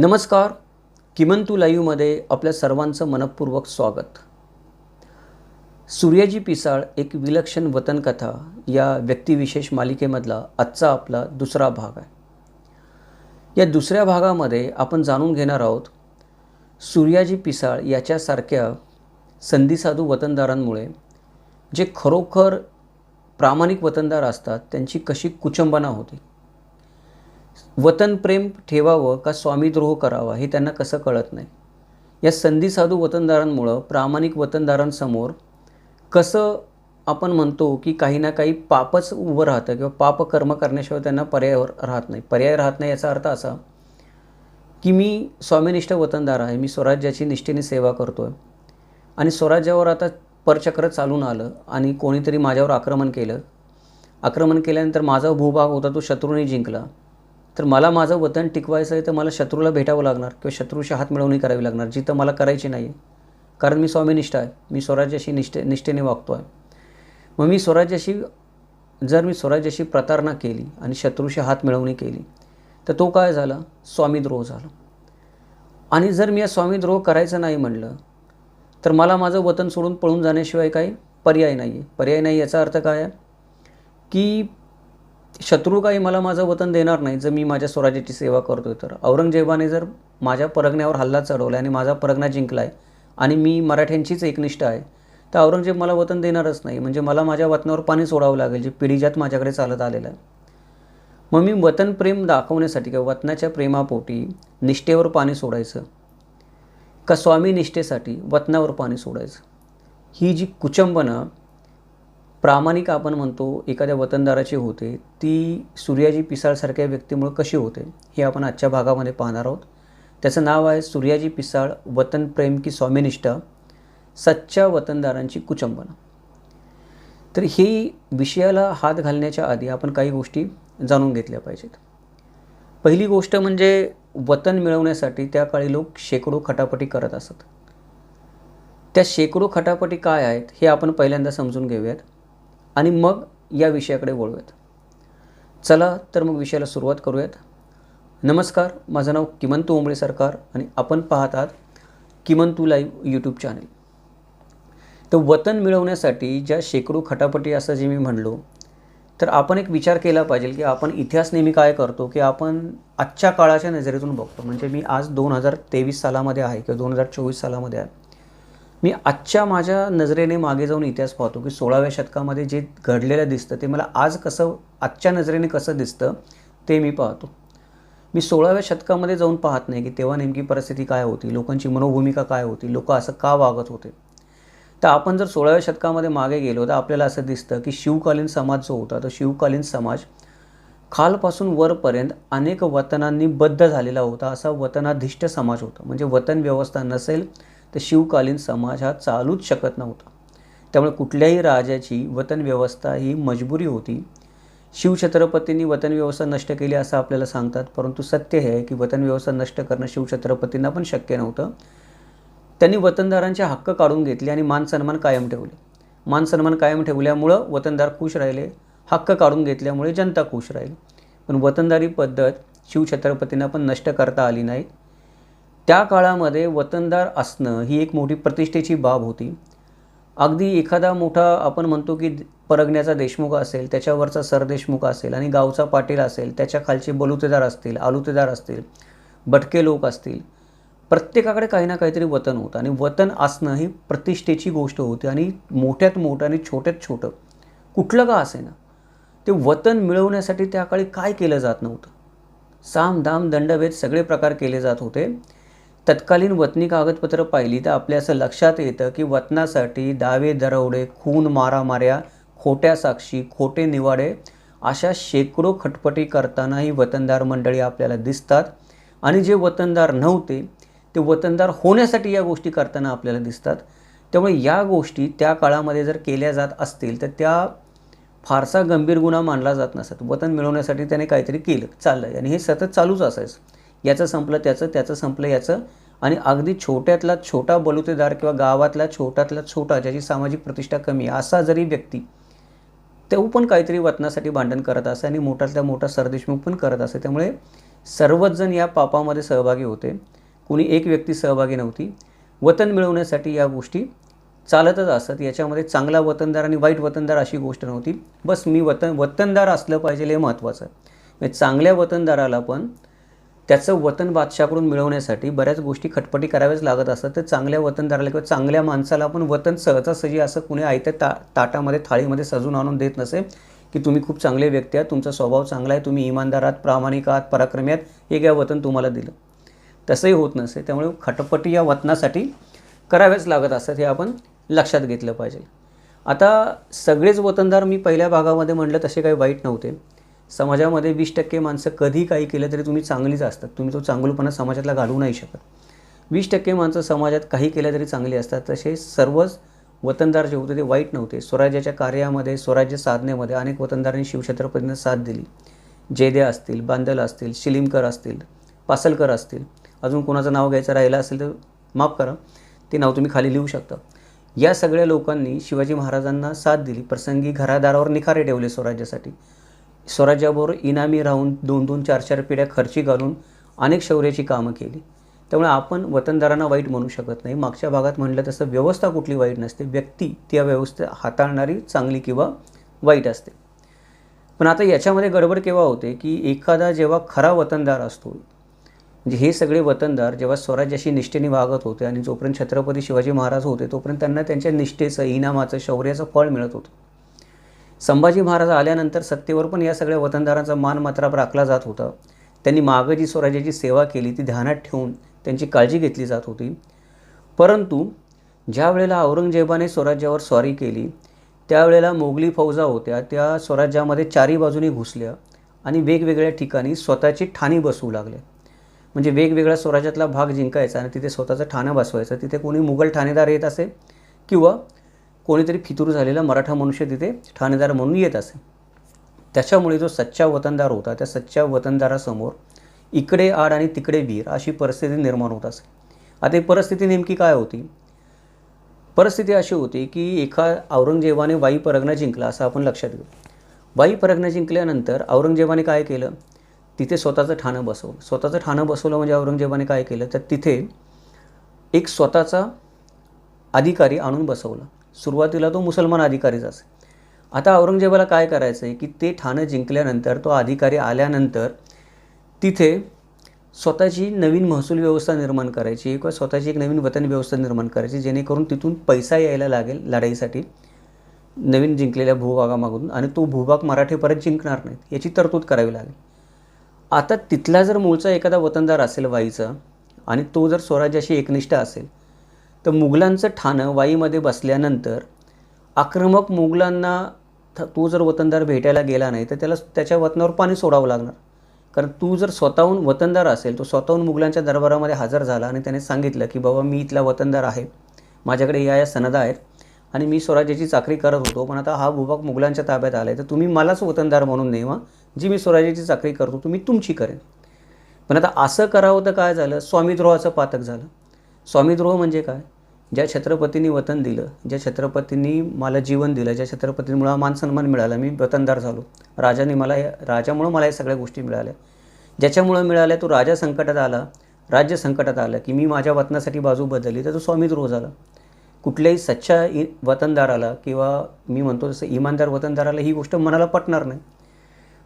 नमस्कार. किमंतू लाईव्हमध्ये आपल्या सर्वांचं मनपूर्वक स्वागत. सूर्याजी पिसाळ एक विलक्षण वतनकथा या व्यक्तिविशेष मालिकेमधला आजचा आपला दुसरा भाग आहे. या दुसऱ्या भागामध्ये आपण जाणून घेणार आहोत सूर्याजी पिसाळ याच्यासारख्या संधीसाधू वतनदारांमुळे जे खरोखर प्रामाणिक वतनदार असतात त्यांची कशी कुचंबना होती? वतनप्रेम ठेवावं का स्वामीद्रोह करावा हे त्यांना कसं कळत नाही. या संधीसाधू वतनदारांमुळं प्रामाणिक वतनदारांसमोर कसं आपण म्हणतो की काही ना काही पापच उभं राहतं किंवा पाप कर्म करण्याशिवाय त्यांना पर्याय राहत नाही. पर्याय राहत नाही याचा अर्थ असा की मी स्वामीनिष्ठ वतनदार आहे मी स्वराज्याची निष्ठेने सेवा करतो आहे आणि स्वराज्यावर आता परचक्र चालून आलं आणि कोणीतरी माझ्यावर आक्रमण केलं. आक्रमण केल्यानंतर माझा भूभाग होता तो शत्रूने जिंकला. तर मला माझं वतन टिकवायचं आहे तर मला शत्रूला भेटावं लागणार किंवा शत्रूशी हात मिळवणी करावी लागणार जिथं मला करायची नाही आहे. कारण मी स्वामीनिष्ठ आहे. मी स्वराज्याशी निष्ठे निष्ठेने वागतो आहे. मग मी स्वराज्याशी जर मी स्वराज्याशी प्रतारणा केली आणि शत्रूशी हात मिळवणी केली तर तो काय झाला? स्वामीद्रोह झाला. आणि जर मी या स्वामीद्रोह करायचं नाही म्हणलं तर मला माझं वतन सोडून पळून जाण्याशिवाय काही पर्याय नाही आहे पर्याय नाही याचा अर्थ काय आहे? की शत्रू काही मला माझं वतन देणार नाही जर मी माझ्या स्वराज्याची सेवा करतोय तर. औरंगजेबाने जर माझ्या परगण्यावर हल्ला चढवला आणि माझा परगणा जिंकला आहे आणि मी मराठ्यांचीच एकनिष्ठ आहे तर औरंगजेब मला वतन देणारच नाही. म्हणजे मला माझ्या वतनावर पाणी सोडावं लागेल जे पिढीजात माझ्याकडे चालत आलेलं आहे. मग मी वतन प्रेम दाखवण्यासाठी किंवा वतनाच्या प्रेमापोटी निष्ठेवर पाणी सोडायचं का स्वामी निष्ठेसाठी वतनावर पाणी सोडायचं? ही जी कुचंबना प्रामाणिक आपण म्हणतो एखाद्या वतनदाराची होते ती सूर्याजी पिसाळसारख्या व्यक्तीमुळे कशी होते हे आपण आजच्या भागामध्ये पाहणार आहोत. त्याचं नाव आहे सूर्याजी पिसाळ वतन प्रेम की स्वामिनिष्ठा सच्च्या वतनदारांची कुचंबना. तर ही विषयाला हात घालण्याच्या आधी आपण काही गोष्टी जाणून घेतल्या पाहिजेत. पहिली गोष्ट म्हणजे वतन मिळवण्यासाठी त्या काळी लोक शेकडो खटापटी करत असत. त्या शेकडो खटापटी काय आहेत हे आपण पहिल्यांदा समजून घेऊयात. आणि मग या विषयाकडे वळूयात. चला तर मग विषयाला सुरुवात करूयात. नमस्कार माझं नाव किमंतू ओंबळे सरकार आणि आपण पाहत आहात किमंतू लाईव्ह यूट्यूब चॅनल. तर वतन मिळवण्यासाठी ज्या शेकडो खटापटी असं जे मी म्हणलो तर आपण एक विचार केला पाहिजे की आपण इतिहास नेहमी काय करतो की आपण आजच्या काळाच्या नजरेतून बघतो. म्हणजे मी आज दोन हजार तेवीस सालामध्ये आहे किंवा दोन हजार चोवीस सालामध्ये आहे. मी आजच्या माझ्या नजरेने मागे जाऊन इतिहास पाहतो की सोळाव्या शतकामध्ये जे घडलेलं दिसतं ते मला आज कसं आजच्या नजरेने कसं दिसतं ते मी पाहतो. मी सोळाव्या शतकामध्ये जाऊन पाहत नाही की तेव्हा नेमकी परिस्थिती काय होती लोकांची मनोभूमिका काय होती लोक असं का वागत होते. तर आपण जर सोळाव्या शतकामध्ये मागे गेलो तर आपल्याला असं दिसतं की शिवकालीन समाज जो होता तो शिवकालीन समाज खालपासून वरपर्यंत अनेक वतनांनी बद्ध झालेला होता असा वतनाधिष्ठ समाज होता. म्हणजे वतन व्यवस्था नसेल तर शिवकालीन समाज हा चालूच शकत नव्हता. त्यामुळे कुठल्याही राजाची वतन व्यवस्था ही मजबुरी होती. शिवछत्रपतींनी वतन व्यवस्था नष्ट केली असं आपल्याला सांगतात परंतु सत्य हे आहे की वतन व्यवस्था नष्ट करणं शिवछत्रपतींना पण शक्य नव्हतं. त्यांनी वतनदारांचे हक्क काढून घेतले आणि मान सन्मान कायम ठेवले. मान सन्मान कायम ठेवल्यामुळं वतनदार खुश राहिले हक्क काढून घेतल्यामुळे जनता खुश राहील. पण वतनदारी पद्धत शिवछत्रपतींना पण नष्ट करता आली नाही. त्या काळामध्ये वतनदार असणं ही एक मोठी प्रतिष्ठेची बाब होती. अगदी एखादा मोठा आपण म्हणतो की परगण्याचा देशमुख असेल त्याच्यावरचा सरदेशमुख असेल आणि गावचा पाटील असेल त्याच्या खालचे बलुतेदार असतील आलुतेदार असतील भटके लोक असतील प्रत्येकाकडे काही ना काहीतरी वतन होतं आणि वतन असणं ही प्रतिष्ठेची गोष्ट होती आणि मोठ्यात मोठं आणि छोट्यात छोटं कुठलं का असेना ते वतन मिळवण्यासाठी त्या काळी काय केलं जात नव्हतं. साम दाम दंडभेद सगळे प्रकार केले जात होते. तत्कालीन वतनी कागदपत्र पाहिली तर आपल्या असं लक्षात येतं की वतनासाठी दावे दरवडे खून मारामाऱ्या खोट्या साक्षी खोटे निवाडे अशा शेकडो खटपटी करताना ही वतनदार मंडळी आपल्याला दिसतात. आणि जे वतनदार नव्हते ते वतनदार होण्यासाठी या गोष्टी करताना आपल्याला दिसतात. त्यामुळे या गोष्टी त्या काळामध्ये जर केल्या जात असतील तर त्या फारसा गंभीर गुन्हा मानला जात नसत. वतन मिळवण्यासाठी त्याने काहीतरी केलं चाललं आहे आणि हे सतत चालूच असायचं. याचं संपलं त्याचं त्याचं संपलं याचं. आणि अगदी छोट्यातला छोटा बलुतेदार किंवा गावातला छोट्यातला छोटा ज्याची सामाजिक प्रतिष्ठा कमी आहे असा जरी व्यक्ती तो पण काहीतरी वतनासाठी भांडण करत असे आणि मोठातल्या मोठा सरदेशमुख पण करत असे. त्यामुळे सर्वच जण या पापामध्ये सहभागी होते. कुणी एक व्यक्ती सहभागी नव्हती. वतन मिळवण्यासाठी या गोष्टी चालतच असत. याच्यामध्ये चांगला वतनदार आणि वाईट वतनदार अशी गोष्ट नव्हती. बस मी वतन वतनदार असलं पाहिजे हे महत्त्वाचं. आहे म्हणजे चांगल्या वतनदाराला पण त्याचं वतन बादशाकडून मिळवण्यासाठी बऱ्याच गोष्टी खटपटी कराव्याच लागत असतात. तर चांगल्या वतनदाराला किंवा चांगल्या माणसाला पण वतन सहजासहजी असं कुणी आयत्या ता ताटामध्ये थाळीमध्ये सजून आणून देत नसे की तुम्ही खूप चांगले व्यक्ती आहात तुमचा स्वभाव चांगला आहे तुम्ही इमानदार आहात प्रामाणिक आहात पराक्रमी आहात हे काय वतन तुम्हाला दिलं. तसंही होत नसे त्यामुळे खटपटी या वतनासाठी कराव्याच लागत असतात हे आपण लक्षात घेतलं पाहिजे. आता सगळेच वतनदार मी पहिल्या भागामध्ये म्हटलं तसे काही वाईट नव्हते. समाजामध्ये वीस टक्के माणसं कधी काही केलं तरी तुम्ही चांगलीच असतात. तुम्ही तो चांगलपणा समाजातला घालवू नाही शकत. वीस टक्के माणसं समाजात काही केलं तरी चांगली असतात. तसे सर्वच वतनदार जे होते ते वाईट नव्हते. स्वराज्याच्या कार्यामध्ये स्वराज्य साधनेमध्ये अनेक वतनदारांनी शिवछत्रपतींना साथ दिली. जेद्या असतील बांदल असतील शिलिमकर असतील पासलकर असतील. अजून कोणाचं नाव घ्यायचं राहिलं असेल तर माफ करा. ते नाव तुम्ही खाली लिहू शकता. या सगळ्या लोकांनी शिवाजी महाराजांना साथ दिली. प्रसंगी घरादारावर निखारे ठेवले स्वराज्यासाठी. स्वराज्याबरोबर इनामी राहून दोन दोन चार चार पिढ्या खर्ची घालून अनेक शौर्याची कामं केली. त्यामुळे आपण वतनदारांना वाईट म्हणू शकत नाही. मागच्या भागात म्हटलं तसं व्यवस्था कुठली वाईट नसते. व्यक्ती त्या व्यवस्था हाताळणारी चांगली किंवा वाईट असते. पण आता याच्यामध्ये गडबड केव्हा होते की एखादा जेव्हा खरा वतनदार असतो म्हणजे हे सगळे वतनदार जेव्हा स्वराज्याशी निष्ठेने वागत होते आणि जोपर्यंत छत्रपती शिवाजी महाराज होते तोपर्यंत त्यांना त्यांच्या निष्ठेचं इनामाचं शौर्याचं फळ मिळत होतं. संभाजी महाराज आल्यानंतर सत्तेवर पण या सगळ्या वतनदारांचा मान मात्रा राखला जात होता. त्यांनी मागजी स्वराज्याची सेवा केली ती ध्यानात ठेवून त्यांची काळजी घेतली जात होती. परंतु ज्या वेळेला औरंगजेबाने स्वराज्यावर स्वारी केली त्यावेळेला मोगली फौजा होत्या त्या स्वराज्यामध्ये चारी बाजूनी घुसल्या आणि वेगवेगळ्या ठिकाणी स्वतःची ठाणी बसवू लागल्या. म्हणजे वेगवेगळ्या स्वराज्यातला भाग जिंकायचा आणि तिथे स्वतःचं ठाणं बसवायचं. तिथे कोणी मुघल ठाणेदार येत असे किंवा कोणीतरी फितूर झालेला मराठा मनुष्य तिथे ठाणेदार म्हणून येत असे. त्याच्यामुळे जो सच्चा वतनदार होता त्या सच्च्या वतनदारासमोर इकडे आड आणि तिकडे वीर अशी परिस्थिती निर्माण होत असे. आता ही परिस्थिती नेमकी काय होती? परिस्थिती अशी होती की एका औरंगजेबाने वाई परगणा जिंकला असं आपण लक्षात घेऊ. वाई परगणा जिंकल्यानंतर औरंगजेबाने काय केलं? तिथे स्वतःचं ठाणं बसवलं. स्वतःचं ठाणं बसवलं म्हणजे औरंगजेबाने काय केलं? तर तिथे एक स्वतःचा अधिकारी आणून बसवला. सुरुवातीला तो मुसलमान अधिकारीच असे. आता औरंगजेबाला काय करायचं आहे की ते ठाणं जिंकल्यानंतर तो अधिकारी आल्यानंतर तिथे स्वतःची नवीन महसूल व्यवस्था निर्माण करायची किंवा स्वतःची एक नवीन वतन व्यवस्था निर्माण करायची जेणेकरून तिथून पैसा यायला लागेल लढाईसाठी नवीन जिंकलेल्या भूभागामागून आणि तो भूभाग मराठी परत जिंकणार नाहीत याची तरतूद करावी लागेल. आता तिथला जर मूळचा एखादा वतनदार असेल वाईचा आणि तो जर स्वराज्याशी एकनिष्ठ असेल तर मुघलांचं ठाणं वाईमध्ये बसल्यानंतर आक्रमक मुघलांना तो जर वतनदार भेटायला गेला नाही तर त्याला त्याच्या वतनावर पाणी सोडावं लागणार. कारण तू जर स्वतःहून वतनदार असेल तो स्वतःहून मुघलांच्या दरबारामध्ये हजर झाला आणि त्याने सांगितलं की बाबा मी इथला वतनदार आहे. माझ्याकडे या या सनदा आहेत आणि मी स्वराज्याची चाकरी करत होतो पण आता हा भूभाग मुघलांच्या ताब्यात आला आहे तर तुम्ही मलाच वतनदार म्हणून नेवा जी मी स्वराज्याची चाकरी करतो तुम्ही तुमची करेन. पण आता असं करावं तर काय झालं? स्वामीद्रोहाचं पातक झालं. स्वामीद्रोह म्हणजे काय? ज्या छत्रपतींनी वतन दिलं ज्या छत्रपतींनी मला जीवन दिलं ज्या छत्रपतींमुळे मला मानसन्मान मिळाला मी वतनदार झालो. राजाने मला या राजामुळं मला या सगळ्या गोष्टी मिळाल्या. ज्याच्यामुळं मिळाल्या तो राजा संकटात आला राज्य संकटात आलं की मी माझ्या वतनासाठी बाजू बदलली तर तो स्वामीद्रोह झाला. कुठल्याही सच्चा इ वतनदाराला किंवा मी म्हणतो जसं इमानदार वतनदाराला ही गोष्ट मनाला पटणार नाही.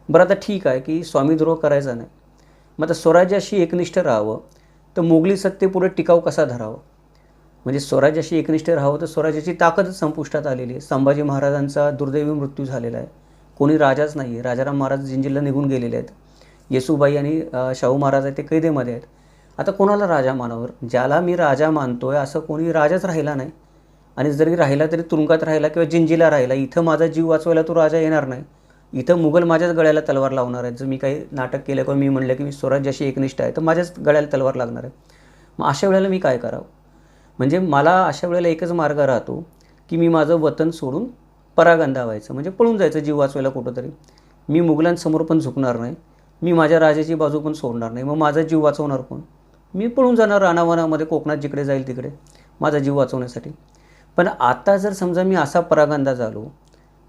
बरं आता ठीक आहे की स्वामीद्रोह करायचा नाही. मग आता स्वराज्याशी एकनिष्ठ राहावं तर मोगली सत्तेपुढे टिकाव कसा धरावा? म्हणजे स्वराज्याशी एकनिष्ठ राहावं तर स्वराज्याची ताकदच संपुष्टात आलेली आहे. संभाजी महाराजांचा दुर्दैवी मृत्यू झालेला आहे. कोणी राजाच नाही आहे राजाराम महाराज जिंजीला निघून गेलेले आहेत. येसूबाई आणि शाहू महाराज आहेत ते कैदेमध्ये आहेत. आता कोणाला राजा मानावर ज्याला मी राजा मानतो आहे असं कोणी राजाच राहिला नाही. आणि जरी राहिला तरी तुरुंगात राहिला किंवा जिंजीला राहिला इथं माझा जीव वाचवायला तो राजा येणार नाही. इथं मुघल माझ्याच गळ्याला तलवार लावणार आहेत. जर मी काही नाटक केलं किंवा मी म्हणलं की मी स्वराज्याशी एकनिष्ठ आहे तर माझ्याच गळ्याला तलवार लागणार आहे. मग अशा वेळेला मी काय करावं? म्हणजे मला अशा वेळेला एकच मार्ग राहतो की मी माझं वतन सोडून परागंदा व्हायचं. म्हणजे पळून जायचं जीव वाचवायला कुठंतरी. मी मुघलांसमोर पण झुकणार नाही. मी माझ्या राजाची बाजू पण सोडणार नाही. मग माझा जीव वाचवणार कोण? मी पळून जाणार रानावनामध्ये कोकणात जिकडे जाईल तिकडे. माझा जीव वाचवण्यासाठी. पण आता जर समजा मी असा परागंदा झालो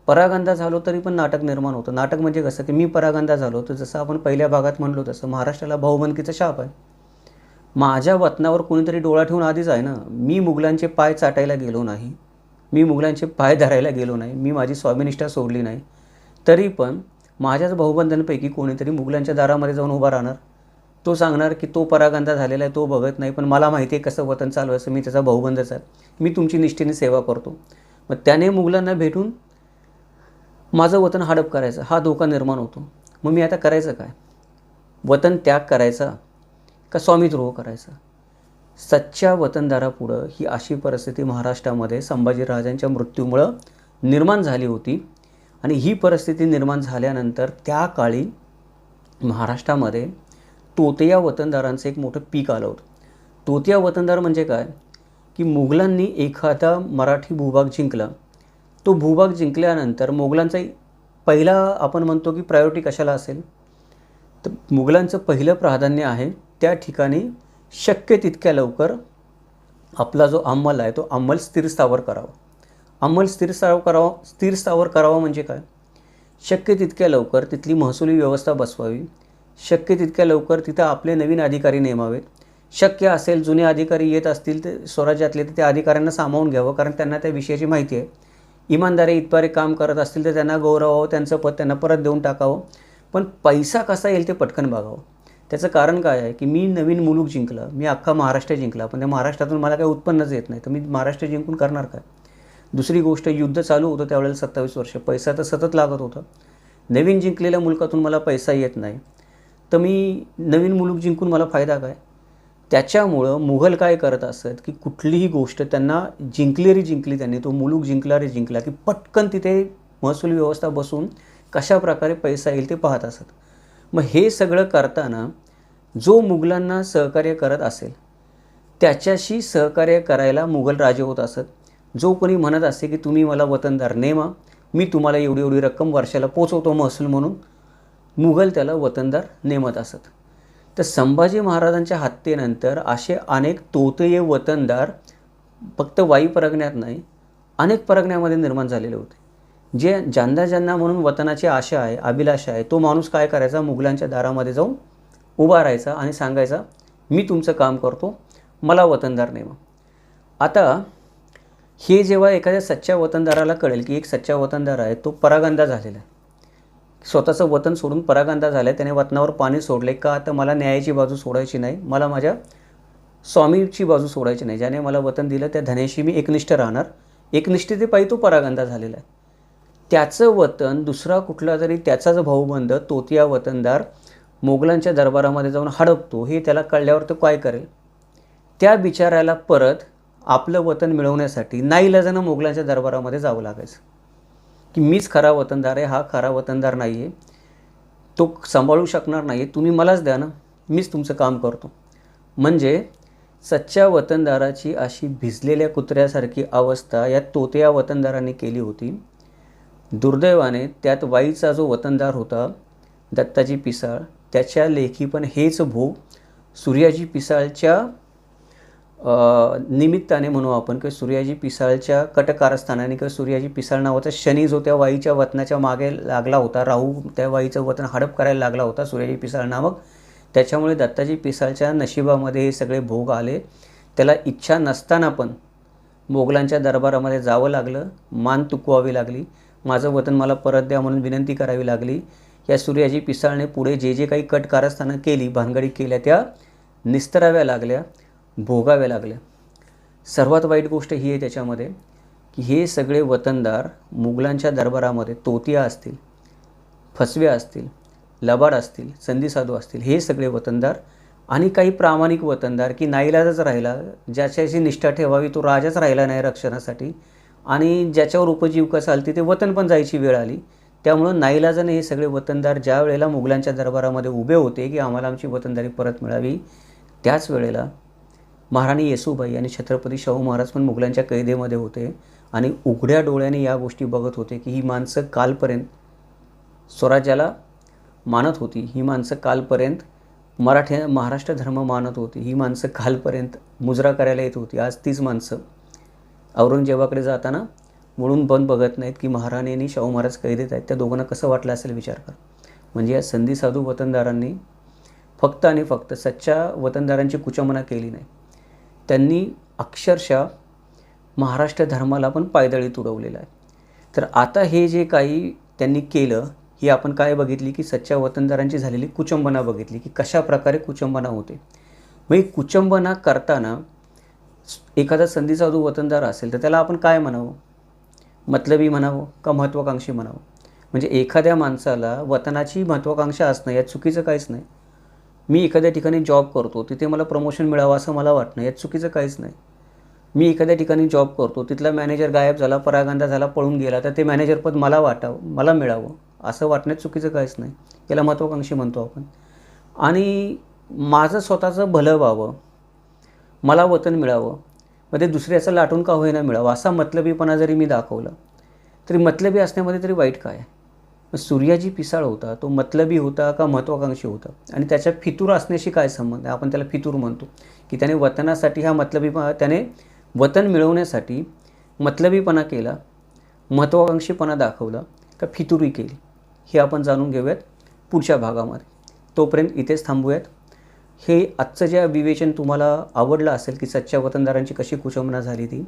परागंदा झालो तरी पण नाटक निर्माण होतं. नाटक म्हणजे कसं की मी परागंदा झालो तर जसं आपण पहिल्या भागात म्हणलो तसं महाराष्ट्राला भाऊबंदकीचा शाप आहे. माझ्या वतनावर कोणीतरी डोळा ठेवून आधीच आहे ना मी मुघलांचे पाय चाटायला गेलो नाही. मी मुघलांचे पाय धरायला गेलो नाही. मी माझी स्वामिनिष्ठा सोडली नाही. तरी पण माझ्याच भाऊबंधांपैकी कोणीतरी मुघलांच्या दारामध्ये जाऊन उभा राहणार. तो सांगणार की तो परागंदा झालेला आहे तो बघत नाही. पण मला माहिती आहे कसं वतन चालवायचं. मी त्याचा भाऊबंदच आहे. मी तुमची निष्ठेने सेवा करतो. मग त्याने मुघलांना भेटून माझं वतन हडप करायचं. हा धोका निर्माण होतो. मग मी आता करायचं काय? वतन त्याग करायचा का स्वामीद्रोह करायचा? सच्च्या वतनदारापुढं ही अशी परिस्थिती महाराष्ट्रामध्ये संभाजीराजांच्या मृत्यूमुळं निर्माण झाली होती. आणि ही परिस्थिती निर्माण झाल्यानंतर त्या काळी महाराष्ट्रामध्ये तोतया वतनदारांचं एक मोठं पीक आलं होतं. तोतया वतनदार म्हणजे काय? की मुघलांनी एखादा मराठी भूभाग जिंकला. तो भूभाग जिंकल्यानंतर मोगलांचाही पहिला आपण म्हणतो की प्रायोरिटी कशाला असेल? तर मुघलांचं पहिलं प्राधान्य आहे त्या ठिकाणी शक्य तितक्या लवकर आपला जो अंमल आहे तो अंमल स्थिरस्थावर करावा. अंमल स्थिरस्थावर करावा स्थिरस्थावर करावा म्हणजे काय? शक्य तितक्या लवकर तिथली महसुली व्यवस्था बसवावी. शक्य तितक्या लवकर तिथं आपले नवीन अधिकारी नेमावेत. शक्य असेल जुने अधिकारी येत असतील ते स्वराज्यातले तर त्या अधिकाऱ्यांना सामावून घ्यावं कारण त्यांना त्या विषयाची माहिती आहे. इमानदारी इतपारे काम करत असतील तर त्यांना गौरवावं त्यांचं पद त्यांना परत देऊन टाकावं. पण पैसा कसा येईल ते पटकन बघावं. त्याचं कारण काय आहे की मी नवीन मुलूक जिंकलं मी अख्खा महाराष्ट्र जिंकला पण त्या महाराष्ट्रातून मला काही उत्पन्नच येत नाही. तर मी महाराष्ट्र जिंकून करणार काय? दुसरी गोष्ट युद्ध चालू होतं त्यावेळेला सत्तावीस वर्ष. पैसा तर सतत लागत होता. नवीन जिंकलेल्या मुलकातून मला पैसा येत नाही. तर मी नवीन मुलूक जिंकून मला फायदा काय? त्याच्यामुळं मुघल काय करत असत की कुठलीही गोष्ट त्यांना जिंकली रे जिंकली त्यांनी तो मुलूक जिंकला रे जिंकला की पटकन तिथे महसूल व्यवस्था बसून कशा प्रकारे पैसा येईल ते पाहत असत. मग हे सगळं करताना जो मुघलांना सहकार्य करत असेल त्याच्याशी सहकार्य करायला मुघल राजे होत असत. जो कोणी म्हणत असे की तुम्ही मला वतनदार नेमा मी तुम्हाला एवढी एवढी रक्कम वर्षाला पोचवतो महसूल म्हणून मुघल त्याला वतनदार नेमत असत. तर संभाजी महाराजांच्या हत्येनंतर असे अनेक तोतये वतनदार फक्त वाई परगण्यात नाही अनेक परगण्यामध्ये निर्माण झालेले होते. जे ज्यांना ज्यांना म्हणून वतनाची आशा आहे अभिलाषा आहे तो माणूस काय करायचा? मुघलांच्या दारामध्ये जाऊन उभा राहायचा आणि सांगायचा मी तुमचं काम करतो मला वतनदार नेमा आता हे जेव्हा एखाद्या सच्च्या वतनदाराला कळेल की एक सच्चा वतनदार आहे तो परागंदा झालेला आहे. स्वतःचं वतन सोडून परागंदा झाला आहे त्याने वतनावर पाणी सोडले का आता मला न्यायाची बाजू सोडायची नाही. मला माझ्या स्वामीची बाजू सोडायची नाही. ज्याने मला वतन दिलं त्या धनेशी मी एकनिष्ठ राहणार. एकनिष्ठतेपायी तो परागंदा झालेला आहे. त्याचं वतन दुसरा कुठला तरी त्याचाच भाऊबंद तोतिया वतनदार मोगलांच्या दरबारामध्ये जाऊन हडपतो हे त्याला कळल्यावर तो काय करेल? त्या बिचाऱ्याला परत आपलं वतन मिळवण्यासाठी नाईलाजानं मोगलांच्या दरबारामध्ये जावं लागायचं. की मीच खरा वतनदार आहे हा खरा वतनदार नाही आहे तो सांभाळू शकणार नाही आहे तुम्ही मलाच द्या ना. मीच तुमचं काम करतो. म्हणजे सच्च्या वतनदाराची अशी भिजलेल्या कुत्र्यासारखी अवस्था या तोत्या वतनदारांनी केली होती. दुर्दैवाने त्यात वाईचा जो वतनदार होता दत्ताजी पिसाळ त्याच्या लेखी पण हेच भोग सूर्याजी पिसाळच्या निमित्ताने म्हणू आपण किंवा सूर्याजी पिसाळच्या कटकारस्थानाने किंवा सूर्याजी पिसाळ नावाचा शनी जो त्या वाईच्या वतनाच्या मागे लागला होता राहू त्या वाईचं वतन हडप करायला लागला होता सूर्याजी पिसाळ नामक. त्याच्यामुळे दत्ताजी पिसाळच्या नशिबामध्ये हे सगळे भोग आले. त्याला इच्छा नसताना पण मोगलांच्या दरबारामध्ये जावं लागलं मान तुकवावी लागली. माझं वतन मला परत द्या म्हणून विनंती करावी लागली. या सूर्याजी पिसाळने पुढे जे जे काही कट कारस्थानं केली भानगडी केल्या त्या निस्तराव्या लागल्या. भोगाव्या लागल्या सर्वात वाईट गोष्ट ही आहे त्याच्यामध्ये की हे सगळे वतनदार मुघलांच्या दरबारामध्ये तोतिया असतील फसव्या असतील लबाड असतील संधीसाधू असतील हे सगळे वतनदार आणि काही प्रामाणिक वतनदार की नाईलाजच राहिला ज्याच्याशी निष्ठा ठेवावी तो राजाच राहिला नाही रक्षणासाठी आणि ज्याच्यावर उपजीविका चालते ते वतन पण जायची वेळ आली. त्यामुळं नाईलाजाने हे सगळे वतनदार ज्या वेळेला मुघलांच्या दरबारामध्ये उभे होते की आम्हाला आमची वतनदारी परत मिळावी त्याच वेळेला महाराणी येसूबाई आणि छत्रपती शाहू महाराज पण मुघलांच्या कैदेमध्ये होते आणि उघड्या डोळ्याने या गोष्टी बघत होते की ही माणसं कालपर्यंत स्वराज्याला मानत होती. ही माणसं कालपर्यंत मराठ्या महाराष्ट्र धर्म मानत होती. ही माणसं कालपर्यंत मुजरा करायला येत होती. आज तीच माणसं औरंगजेबाकडे जाताना म्हणून पण बघत नाहीत की महाराणी आणि शाहू महाराज कैदेत आहेत. त्या दोघांना कसं वाटलं असेल विचार कर. म्हणजे या संधी साधू वतनदारांनी फक्त आणि फक्त सच्च्या वतनदारांची कुचमना केली नाही. त्यांनी अक्षरशः महाराष्ट्र धर्माला पण पायदळीत उडवलेलं आहे. तर आता हे जे काही त्यांनी केलं ही आपण काय बघितली की सच्च्या वतनदारांची झालेली कुचंबना बघितली की कशा प्रकारे कुचंबना होते. मग ही कुचंबना करताना एखादा संधीचा जो वतनदार असेल तर त्याला आपण काय म्हणावं? मतलबी म्हणावं का महत्त्वाकांक्षी म्हणावं? म्हणजे एखाद्या माणसाला वतनाची महत्त्वाकांक्षा असणं यात चुकीचं काहीच नाही. मी एखाद्या ठिकाणी जॉब करतो तिथे मला प्रमोशन मिळावं असं मला वाटणं यात चुकीचं काहीच नाही. मी एखाद्या ठिकाणी जॉब करतो तिथला मॅनेजर गायब झाला परागंदा झाला पळून गेला तर ते मॅनेजरपद मला वाटावं मला मिळावं असं वाटण्यात चुकीचं काहीच नाही. याला महत्त्वाकांक्षी म्हणतो आपण. आणि माझं स्वतःचं भलं व्हावं मला वतन मिळावं मग ते दुसऱ्याचं लाटून का होईना मिळावं असा मतलबीपणा जरी मी दाखवला तरी मतलबी असण्यामध्ये तरी वाईट काय? आहे मग सूर्याजी पिसाळ होता तो मतलबी होता का महत्त्वाकांक्षी होता? आणि त्याच्या फितूर असण्याशी काय संबंध? आहे आपण त्याला फितूर म्हणतो. की त्याने वतनासाठी हा मतलबी त्याने वतन मिळवण्यासाठी मतलबीपणा केला महत्त्वाकांक्षीपणा दाखवला का फितुरी केली. हे आपण जाणून घेऊयात पुढच्या भागामध्ये. तोपर्यंत इथेच थांबूयात. हे आजचं जे विवेचन तुम्हाला आवडलं असेल की सच्च्या वतनदारांची कशी कुचंबना झाली ती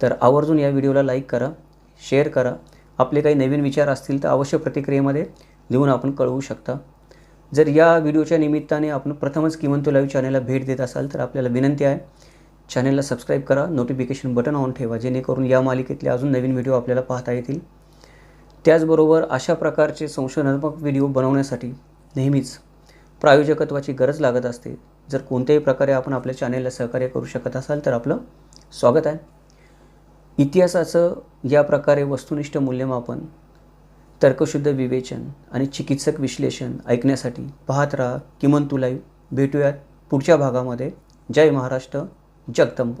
तर आवर्जून या व्हिडिओला लाईक करा शेअर करा आपले काही नवीन विचार असतील तर अवश्य प्रतिक्रियेमध्ये लिहून आपण कळवू शकता. जर या व्हिडिओच्या निमित्ताने आपण प्रथमच किमंतो लाईव्ह चॅनलला भेट देत असाल तर आपल्याला विनंती आहे चॅनलला सबस्क्राईब करा नोटिफिकेशन बटन ऑन ठेवा जेणेकरून या मालिकेतले अजून नवीन व्हिडिओ आपल्याला पाहता येतील. त्याचबरोबर अशा प्रकारचे संशोधनात्मक व्हिडिओ बनवण्यासाठी नेहमीच प्रायोजकत्वाची गरज लागत असते. जर कोणत्याही प्रकारे आपण आपल्या चॅनेलला सहकार्य करू शकत असाल तर आपलं स्वागत आहे. इतिहासाचं या प्रकारे वस्तुनिष्ठ मूल्यमापन तर्कशुद्ध विवेचन आणि चिकित्सक विश्लेषण ऐकण्यासाठी पाहत राहा. किमंतू तुलाई भेटूयात पुढच्या भागामध्ये. जय महाराष्ट्र. जगदंब.